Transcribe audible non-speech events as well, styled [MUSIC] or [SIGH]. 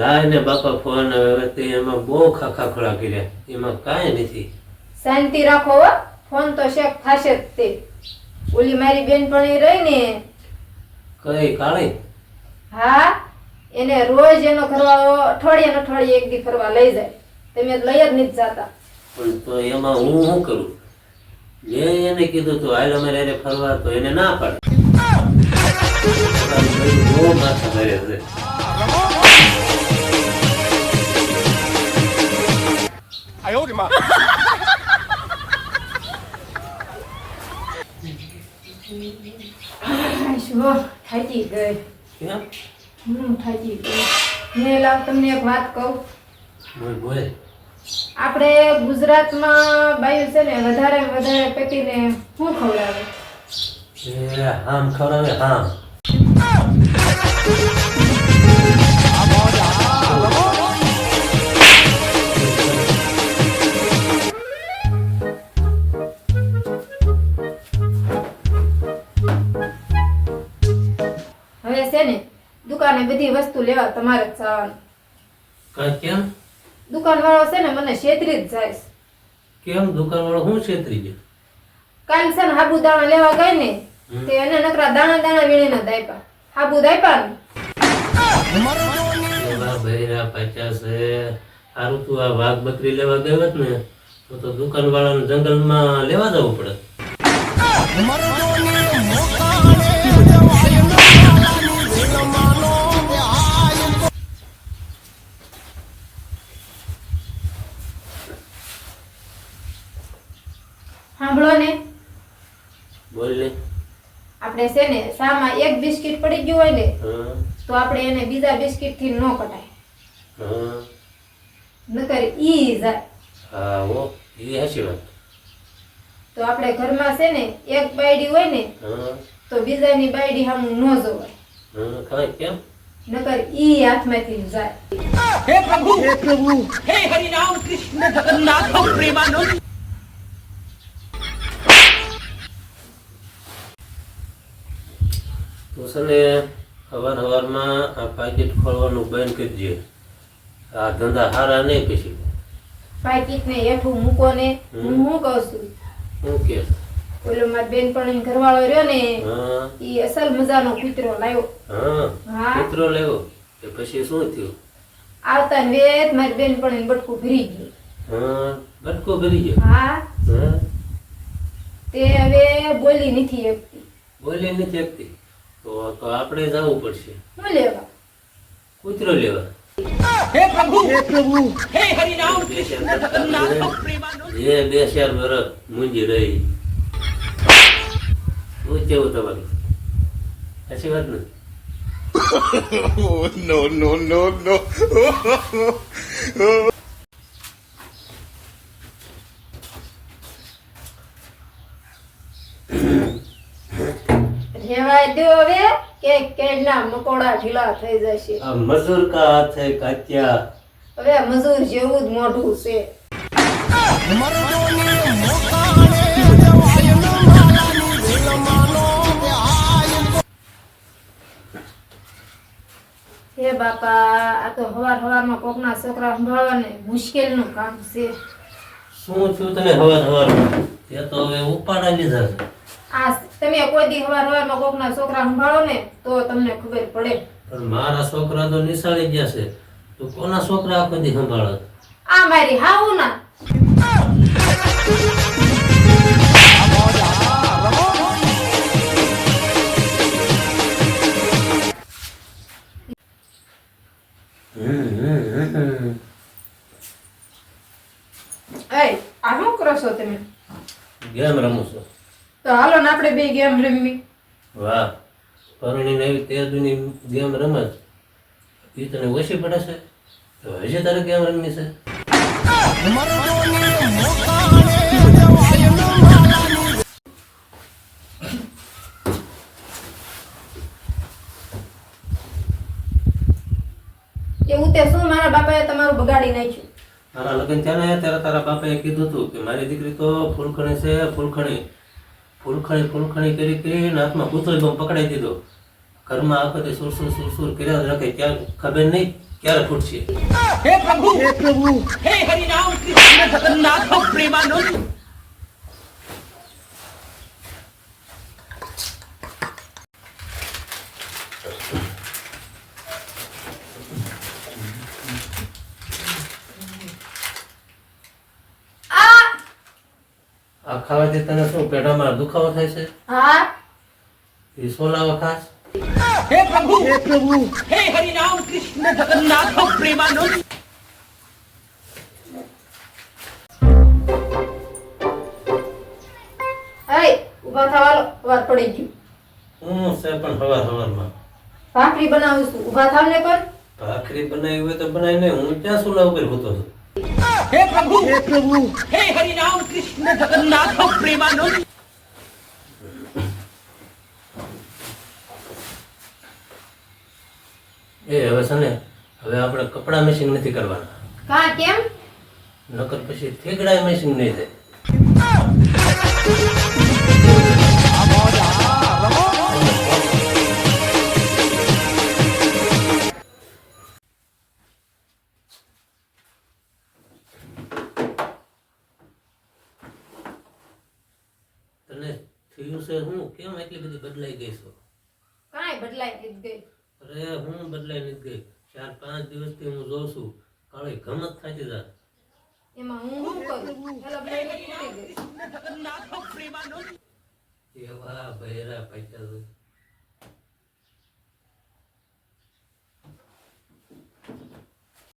લાય ને બાપા ફોન હવે તે એમાં બહુ ખાખા ખોળા કર્યા. એમાં કાંઈ નથી. શાંતિ રાખો હો. ફોન તો શેક થશે જ તે. ઓલી મારી બેન પણ રહી ને. કઈ કાળી? હા એને રોજ એનો ઘરવાળો અઠવાડિયે ને અઠવાડિયે એક દી ફરવા લઈ જાય. તમે લઈ જ નથી જતા. પણ તો એમાં હું શું કરું? મેં એને કીધું તું હાલ અમારે હારે ફરવા. તો એને ના પાડે. બહુ માથા મારે છે. 哎呦我的妈！ આ શું થાકી ગઈ કેમ હું થાકી ગઈ મેં લાવ તમને એક વાત કહું બોલ બોલ આપણે ગુજરાતમાં બાયું છે ને વધારે ને વધારે પેટીને શું ખવડાવે એ હામ ખવડાવે હામ છે ને દુકાને બધી વસ્તુ લેવા તમારે જ જવાનું. કાંઈ કેમ? દુકાન વાળો છે ને મને છેતરી જ જાય કેમ? દુકાન વાળો શું છેતરી ગયો? કાલ છે ને સાબુદાણા લેવા ગઈ ને તે એને નકરા દાણા દાણા વીણીને દાયપા હાબુ દાયપા ને? બૈરા છે. સારું તું આ વાઘ બકરી લેવા ગયો ને તો તો દુકાન વાળાને જંગલમાં લેવા જવું પડે. સાંભળો ને. બોલ ને. આપણે છે ને સામાં એક બિસ્કિટ પડી ગયું હોય ને તો આપણે એને બીજા બિસ્કિટથી ન કટાય નકર ઈ જાય. હા ઓ ઈ હાચી વાત. તો આપણે ઘરમાં છે ને એક બાયડી હોય ને તો બીજાની બાયડી સામું ન જોવાય. કેમ? નકર ઈ હાથમાંથી જાય. હે પ્રભુ હે પ્રભુ હે હરિ કૃષ્ણ જગન્નાથ પ્રેમાનંદ. છે ને સવાર સવારમાં આ પાકીટ ખોલવાનું બંધ કરી દે આ ધંધા હારા નહીં પછી પાકીટ ને હેઠું મૂકો ને હું શું કહું છું? શું કે ઓલો માર બેનપણી ઘરવાળો રહ્યો ને એ અસલ મજાનો કૂતરો લાવ્યો. હા. કૂતરો લાવ્યો. એ પછી શું થયું? આવતા વેત મારી બેન પણ બટકું ભરી ગયું. હા બટકો ભરી ગયો? હા. તે હવે બોલી નથી એકતી બોલી નથી શકતી. તો આપણે જવું પડશે. કૂતરો લેવા. હે પ્રભુ! હે પ્રભુ! રહી. શું કેવું તમારું. સાચી વાત ને? [LAUGHS] Oh, no, no, no, no. [LAUGHS] Oh, oh, દો હવે કે કેળના મકોડા ઢીલા થઈ જશે. આ મજૂર કા હાથે કાત્યા હવે મજૂર જેવું જ મોઢું છે. હે બાપા આ તો હવાર હવારમાં કોકના છોકરા સંભાળવાને મુશ્કેલનું કામ છે. શું થયું તને હવાર હવાર તે તો હવે ઉપાડા લીધા છે આ તમે કોઈ દી હવાર હવારમાં કોકના છોકરા સંભાળો ને તો તમને ખબર પડે. પણ મારા છોકરા તો નિશાળી ગયા છે. તો કોના છોકરા આખો દી સંભાળો? આ મારી હાઉ ના. એ આ શું કરો છો તમે? ગેમ રમું છું. તો હાલો ને આપણે બે ગેમ રમવી. વાહ. પરણી નવી તેજની ગેમ રમત. એ તને ઓછી પડે છે? તો હજી તારે ગેમ રમવી છે? એવું તે શું મારા બાપાએ તમારું બગાડી નાખ્યું? મારા લગ્ન ત્યાં ત્યારે તારા બાપાએ કીધું હતું કે મારી દીકરી તો ફૂલખણી છે ફૂલખણી. ફૂલખણી ફૂલખણી કરી કરીને હાથમાં પૂતળી બમ પકડાઈ દીધો. ઘરમાં આખતે સુર સુરસુર સુર કર્યા રાખે. ક્યાં ખબર નહીં ક્યારે ફૂટશે. હે પ્રભુ હે પ્રભુ, હે હરિ કૃષ્ણ જગન્નાથ પ્રેમાનંદ આ ખાવાથી તને શું પેઢામાં દુખાવો થાય છે? હા. એ સોલાવો ખાસ? હે પ્રભુ! હે પ્રભુ! હે હરિ રામ કૃષ્ણ જગન્નાથ પ્રેમાનંદ! હે ઊભા થવા વાર પડી ગયું. હું છે પણ હવાર હવારમાં. ભાખરી બનાવું છું. ઊભા થાવ ને પણ. ભાખરી બનાવી હોય તો બનાવી બનાવીને હું ક્યાં સુલા ઉપર હોતો છું? હે પ્રભુ! હે પ્રભુ! હે હરિનામ કૃષ્ણ જગન્નાથ પ્રેમાનંદ! એ હવે સને હવે આપણે કપડા મેસિંગ નથી કરવાના. કા કેમ? નકર પછી થેગડા મેસિંગ નહીં થાય. તને થયું છે હું? કેમ એટલી બધી બદલાઈ ગઈ છો? કાંઈ બદલાઈ નથી ગઈ. અરે હું બદલાઈ નથી ગઈ. ચાર પાંચ દિવસથી હું જોઉં છું. કાળી ગમત થાય છે એમાં હું શું કરું? એવા ભૈરા પૈસા